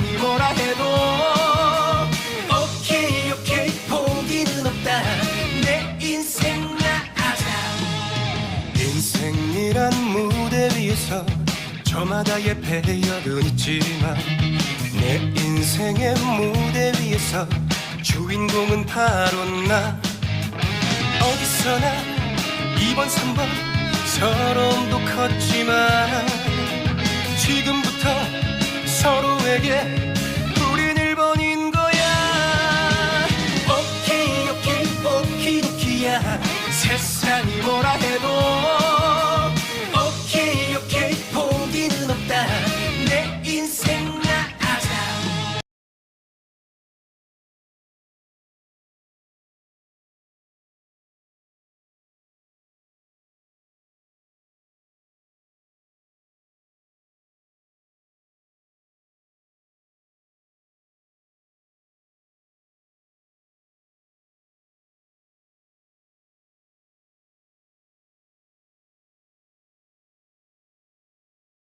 세상이 뭐라 해도 오케이 오케이 포기는 없다. 내 인생 나아자. 인생이란 무대 위에서 저마다의 배역은 있지만 내 인생의 무대 위에서 주인공은 바로 나. 어디서나 2번 3번 서러움도 컸지만 서로에게 우린 1번인 거야. 오케이 오케이 오키도키야. 세상이 뭐라